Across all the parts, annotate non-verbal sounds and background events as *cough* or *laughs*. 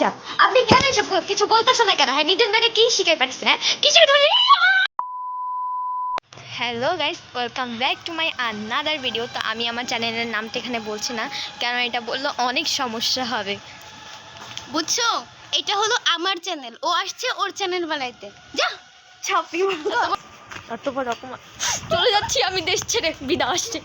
সব আপনি কেন এসব কিছু বলতেছেন না কেন? হ্যাঁ নিজের মেয়েকে কি শিখাই পারছেন হ্যাঁ কিছু hello guys welcome back to my another video তো আমি আমার চ্যানেলের নামটা এখানে বলছি না কারণ এটা বললে অনেক সমস্যা হবে। বুঝছ? এটা হলো আমার চ্যানেল ও আসছে ওর চ্যানেল বানাইতে। যা। ছাপি অত বড় রকম চলে যাচ্ছি আমি দেশ ছেড়ে। বিদা আসছে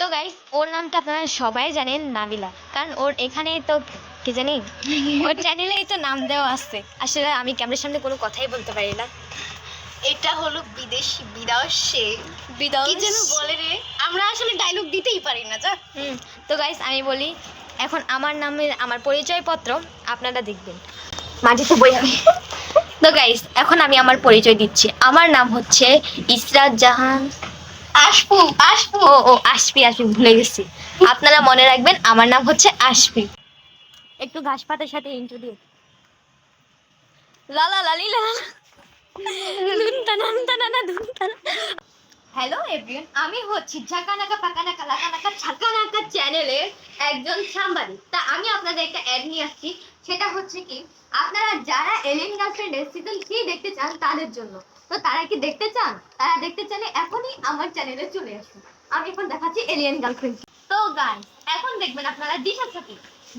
তো গাইস ওর নামটা আপনারা সবাই জানেন নাবিলা। কারণ ওর এখানে তো কি জানি? ওর চ্যানেলেই তো নাম দেওয়া আছে। আসলে আমি ক্যামেরার সামনে কোনো কথাই বলতে পারি না। এটা হলো বিদেশি বিদেশে বিদায় কি যেন বলে রে? আমরা আসলে ডায়লগ দিতেই পারি না যা। তো গাইস আমি বলি এখন আমার নামের আমার পরিচয়পত্র আপনারা দেখবেন। মাঝে তো বই আমি। তো গাইস এখন আমি আমার পরিচয় দিচ্ছি। আমার নাম হচ্ছে ইসরাত জাহান। আসব আসব ও ও আশপি আশপি ভুলে গেছি। আপনারা মনে রাখবেন আমার নাম হচ্ছে আশপি একটু ঘাস পাতার সাথে ইন্ট্রো দিয়ে লালা লালি লালা হ্যালো এভরিওয়ান আমি হচ্ছি ঝাকানাকা পাকানাকা লাকানাকা ঝাকানাকা চ্যানেলের একজন সাংবাদিক। তা আমি আপনাদের একটা অ্যাড নিয়ে আসছি। সেটা হচ্ছে কি আপনারা যারা এলিয়েন গার্লফ্রেন্ডের সিজন থ্রি দেখতে চান তাদের জন্য। তো তারা কি দেখতে চান তারা দেখতে চাইলে এখনই আমার চ্যানেলে চলে আসুন আমি এখন দেখাচ্ছি এলিয়েন গার্লফ্রেন্ড তো গাইস এখন দেখবেন আপনারা দিশা সাথে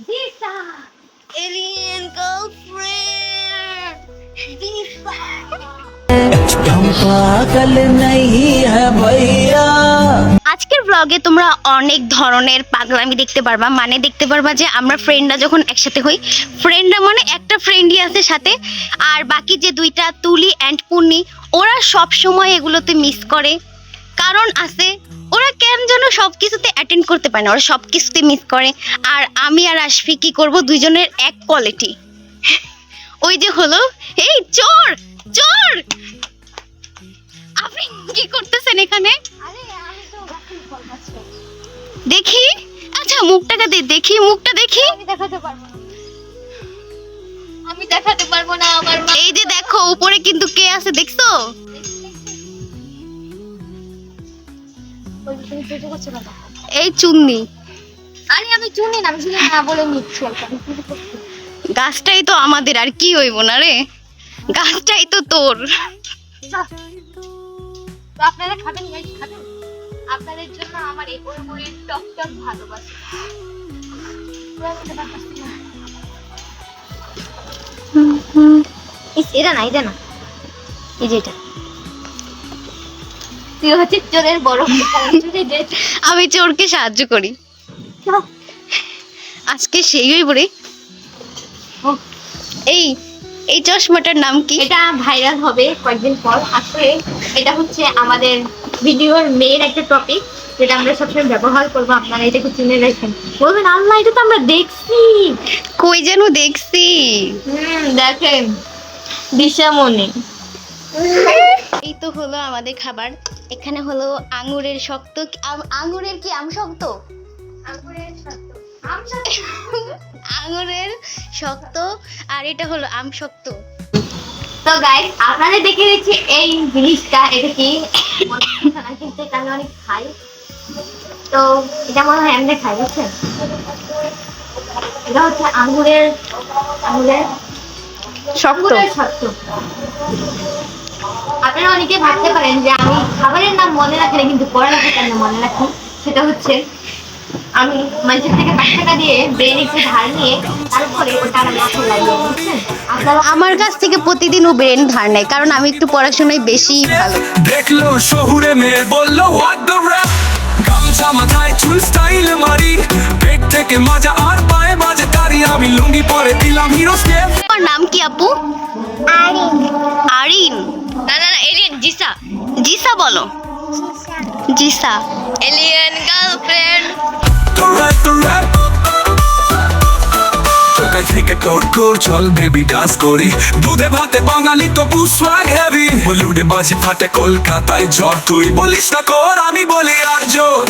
দিশা এলিয়েন গার্লফ্রেন্ড দিশা हम पागल नहीं है भैया আজকের ব্লগে তোমরা অনেক ধরনের পাগলামি দেখতে পারবা মানে দেখতে পারবা যে আমরা ফ্রেন্ডরা যখন একসাথে হই ফ্রেন্ডরা মানে একটা ফ্রেন্ডই আছে সাথে আর বাকি যে দুইটা তুলি অ্যান্ড পুন্নি ওরা সব সময় এগুলোতে মিস করে। কারণ আছে ওরা কেন যেন সব কিছুতে অ্যাটেন্ড করতে পারে না ওরা সব কিছুতে মিস করে। আর আমি আর আশফি কি করব দুইজনের এক কোয়ালিটি ওই যে হলো এই চোর চোর! আপনি কি করতেছেন এখানে? দেখি আচ্ছা মুখটাকে দে দেখি মুখটা দেখি। আমি দেখাতে পারব আমি দেখাতে পারব না আমার মা এই যে দেখো উপরে কিন্তু কে আছে দেখছ? এই চুন্নি। আরে আমি চুনি না আমি শুধু না বলে নিচ্ছি গাছটাই তো আমাদের আর কি হইব না রে? গাছটাই তো তোর। আপনারা খাবেন guys, খাবেন? আপনাদের জন্য আমার এই বড় টক টক ভালোবাসা এটা না এটা না। এই যে এটা। তুই হচ্ছে চোরের বড় আমি চোরকে সাহায্য করি। আজকে সেই হইব রে। ও, এই এই চশমাটার নাম কি? এটা ভাইরাল হবে কয়েকদিন পর। আসলে এটা হচ্ছে আমাদের ভিডিওর মেয়ের একটা টপিক যেটা আমরা সবসময় ব্যবহার করব। আপনারা এটাকে চিনে রাখেন। বলবেন আল্লাহ এটা তো আমরা দেখছি। কই যেন দেখছি? হুম দেখেন। দিশামণি। এই তো হলো আমাদের খাবার। এখানে হলো আঙ্গুরের শক্ত আম- আঙ্গুরের কি আম শক্ত? আঙ্গুরের শক্ত। আর এটা হলো আম শক্ত। তো গাইস আপনাদের দেখে দিচ্ছি এই জিনিসটা এটা কি? হচ্ছে না, কিন্তু এটা আমি অনেক খাই তো এটা মনে হয় এমনি খাই বুঝছেন? এটা হচ্ছে আঙ্গুরের আঙ্গুরের শক্ত। আপনারা অনেকে ভাবতে পারেন যে আমি খাবারের নাম মনে রাখি না কিন্তু পড়ালেখার কেন মনে রাখি। সেটা হচ্ছে আমি মানুষের থেকে পাঁচ টাকা দিয়ে ব্রেন একটু ধার নিয়ে তারপরে ওটা আমি মাথায় লাগিয়ে বুঝছেন আমার কাছ থেকে প্রতিদিন ও ব্রেন ধার নেয় কারণ আমি একটু পড়াশোনায় বেশি ভালো। দেখল শহুরে মেয়ে বলল হোয়াট দ্য র‍্যাপ গামছা মাথায় চুল স্টাইল মারি। পেট থেকে মাজা আর পায়ে মাঝে তারি আমি লুঙ্গি পরে দিলাম হিরো স্টেপ তোমার নাম কি আপু? আরিন। না না না এলিয়েন জিসা। জিসা বলো। জিসা। Alien girlfriend. The চারিদিকে তোর তোর চল বেবি ডান্স করি দুধে ভাতে বাঙালি তো পুষ্পাগ হেভি বলিউডে বাজে ফাটে কলকাতায় ঝড় তুই বলিস না কর আমি বলি আর জোর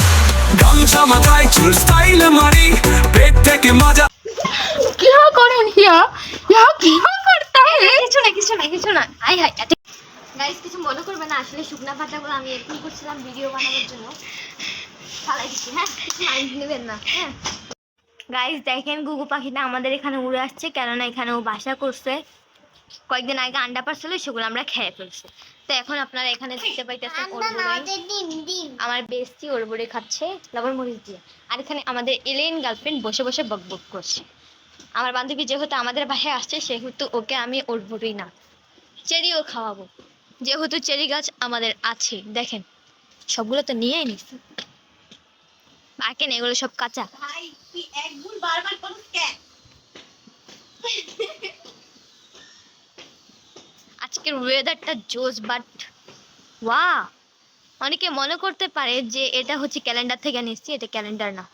গামছা মাথায় চুল স্টাইল মারি পেট থেকে মাজা क्या करूँ यहाँ यहाँ क्या करता है কিছু না কিছু না কিছু না আই হাই গাইস কিছু মনে করবে না আসলে শুকনা পাতাগুলো আমি এরকম করছিলাম ভিডিও বানানোর জন্য ফালাই দিচ্ছি হ্যাঁ কিছু মাইন্ড নেবেন না হ্যাঁ গাইস দেখেন গুগু পাখিটা আমাদের এখানে উড়ে আসছে কেননা এখানে ও বাসা করছে। কয়েকদিন আগে আন্ডা পারছিল সেগুলো আমরা খেয়ে ফেলছি। তো এখন আপনারা এখানে দেখতে পাইতেছেন আমার বেস্টি ওর বড়ে খাচ্ছে লবণ মরিচ দিয়ে। আর এখানে আমাদের এলেন গার্লফ্রেন্ড বসে বসে বক বক করছে। আমার বান্ধবী যেহেতু আমাদের বাসায় আসছে সেহেতু ওকে আমি ওর বড়ই না। চেরিও খাওয়াবো। যেহেতু চেরি গাছ আমাদের আছে দেখেন। সবগুলো তো নিয়েই নিছি। বাকি না এগুলো সব কাঁচা? আজকের ওয়েদারটা জোস বাট ওয়া অনেকে মনে করতে পারে যে এটা হচ্ছে ক্যালেন্ডার থেকে নিচ্ছি এটা ক্যালেন্ডার না।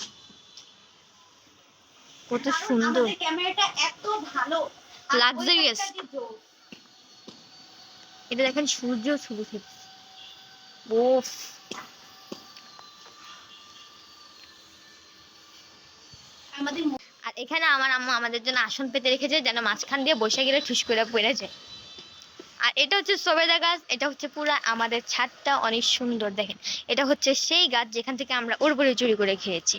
কত সুন্দর। ক্যামেরাটা এত ভালো লাক্সারিয়াস এটা দেখেন সূর্য শুরু থেকে ওফ আমাদের আর এখানে আমার আম্মু আমাদের জন্য আসন পেতে রেখেছে যেন মাঝখান দিয়ে বসে গেলে ঠুস করে পড়ে যায় আর এটা হচ্ছে সবেদা গাছ এটা হচ্ছে পুরা আমাদের ছাদটা অনেক সুন্দর দেখেন। এটা হচ্ছে সেই গাছ যেখান থেকে আমরা উড়বড়ি চুরি করে খেয়েছি।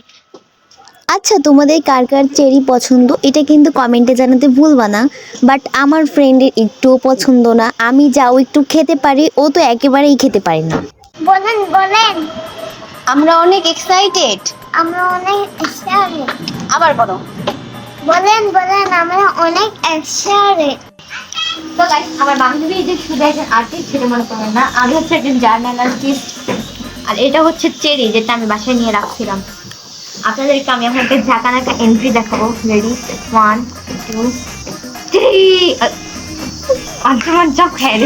আচ্ছা তোমাদের কার কার চেরি পছন্দ? এটা কিন্তু কমেন্টে জানাতে ভুলবা না বাট আমার ফ্রেন্ডের একটুও পছন্দ না। আমি যাও একটু খেতে পারি ও তো একেবারেই খেতে পারি না। বলেন বলেন। আমরা অনেক এক্সাইটেড আমরা অনেক এক্সাইটেড আবার বলো। বলেন বলেন আমরা অনেক এক্সাইটেড তো গাইস আমার বান্ধবী যে শুধু একজন আর্টিস্ট সেটা মনে করবেন না আমি হচ্ছে একজন জার্নাল আর্টিস্ট আর এটা হচ্ছে চেরি যেটা আমি বাসায় নিয়ে রাখছিলাম। আপনাদেরকে আমি এখন একটা ঝাঁকানাকা এন্ট্রি দেখাবো। রেডি ওয়ান টু থ্রি আক্রমণ চক হ্যাঁ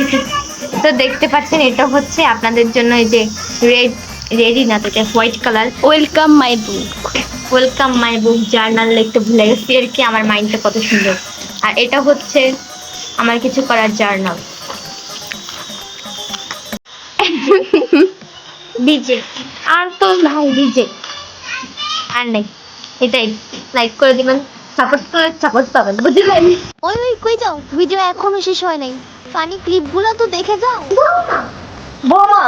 তো দেখতে পাচ্ছেন এটা হচ্ছে আপনাদের জন্য এই যে রেড রেডি না তো এটা white colour welcome my book welcome my book journal লিখতে ভুলে গেছি আর কি আমার মাইন্ডটা কত সুন্দর? আর এটা হচ্ছে আমার কিছু করার জার্নাল ডিজে *laughs* আর তো ভাই ডিজে আর নেই। এটাই। লাইক করে দিবেন সাপোর্ট করে সাপোর্ট পাবেন বুঝলেন ওই ওই কই যাও? ভিডিও এখনও শেষ হয় নাই। ফানি ক্লিপগুলো তো দেখে যাও। বোমা!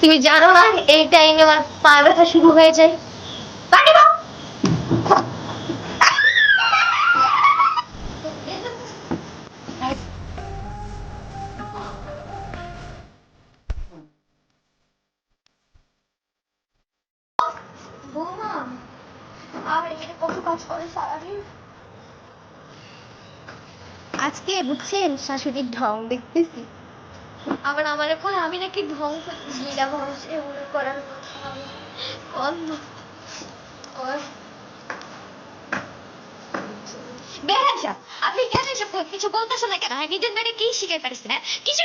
তুমি জানো না এই টাইমে আমার পা ব্যথা শুরু হয়ে যায়। আজকে বুঝছেন? শাশুড়ির ঢং দেখতেছি। আবার আমার এখন আমি নাকি ঢং গিরা ধ্বংস এগুলো করার বেহাসা আপনি কেন কিছু বলতেছেন না কেন? নিজের নাকি কি শিখে পারছেন না কিছু